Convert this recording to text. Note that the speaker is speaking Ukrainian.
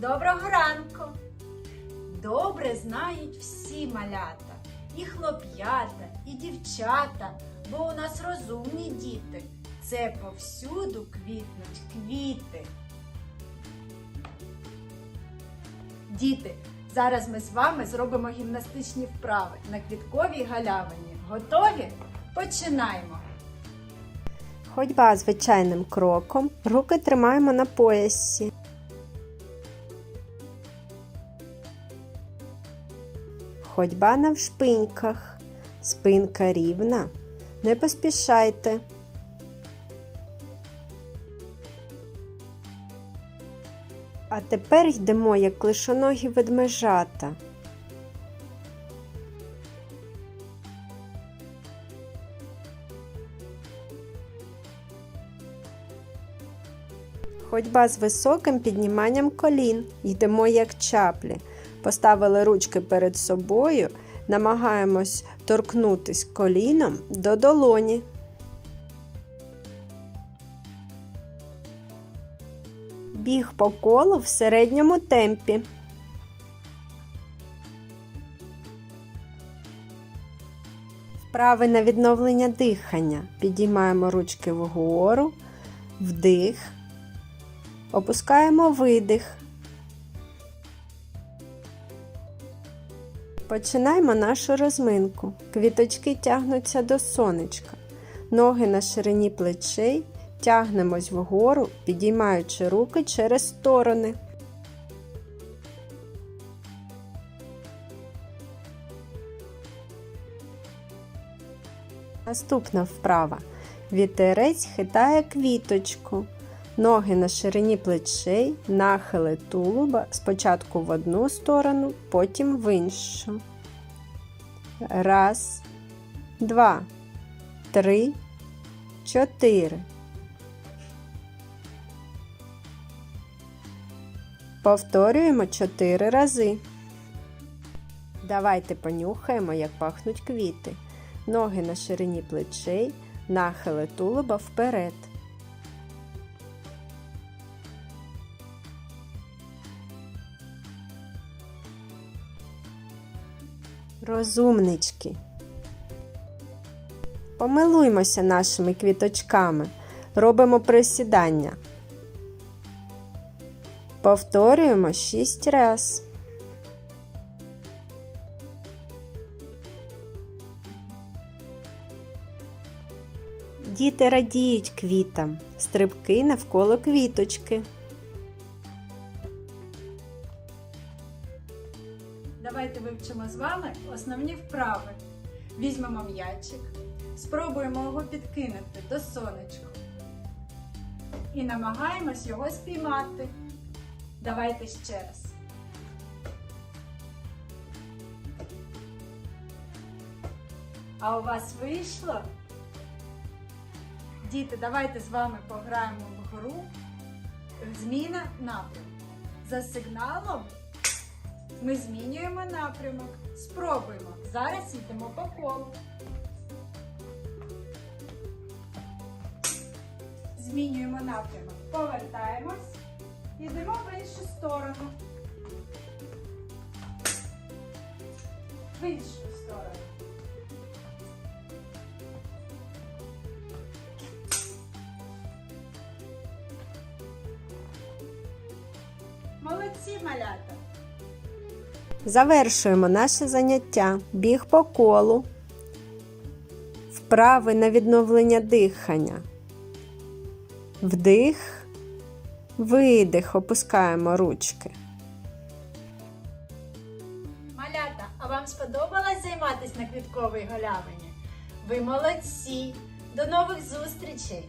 Доброго ранку! Добре знають всі малята, і хлоп'ята, і дівчата, бо у нас розумні діти. Це повсюду квітнуть квіти. Діти, зараз ми з вами зробимо гімнастичні вправи на квітковій галявині. Готові? Починаємо! Ходьба звичайним кроком, руки тримаємо на поясі. Ходьба навшпиньках, спинка рівна. Не поспішайте. А тепер йдемо як клишоногі ведмежата. Ходьба з високим підніманням колін. Йдемо як чаплі. Поставили ручки перед собою, намагаємось торкнутись коліном до долоні. Біг по колу в середньому темпі. Вправи на відновлення дихання. Підіймаємо ручки вгору, вдих. Опускаємо видих. Починаємо нашу розминку. Квіточки тягнуться до сонечка. Ноги на ширині плечей. Тягнемось вгору, підіймаючи руки через сторони. Наступна вправа. Вітерець хитає квіточку. Ноги на ширині плечей, нахили тулуба спочатку в одну сторону, потім в іншу. Раз, два, три, чотири. Повторюємо чотири рази. Давайте понюхаємо, як пахнуть квіти. Ноги на ширині плечей, нахили тулуба вперед. Розумнички. Помилуймося нашими квіточками. Робимо присідання. Повторюємо шість раз. Діти радіють квітам, стрибки навколо квіточки. Вивчимо з вами основні вправи. Візьмемо м'ячик, спробуємо його підкинути до сонечка. І намагаємось його спіймати. Давайте ще раз. А у вас вийшло? Діти, давайте з вами пограємо в гру Зміна напрямку. За сигналом ми змінюємо напрямок. Спробуємо. Зараз йдемо по колу. Змінюємо напрямок. Повертаємось. Йдемо в іншу сторону. В іншу сторону. Молодці, малята! Завершуємо наше заняття. Біг по колу. Вправи на відновлення дихання. Вдих, видих, опускаємо ручки. Малята, а вам сподобалось займатися на квітковій галявині? Ви молодці! До нових зустрічей!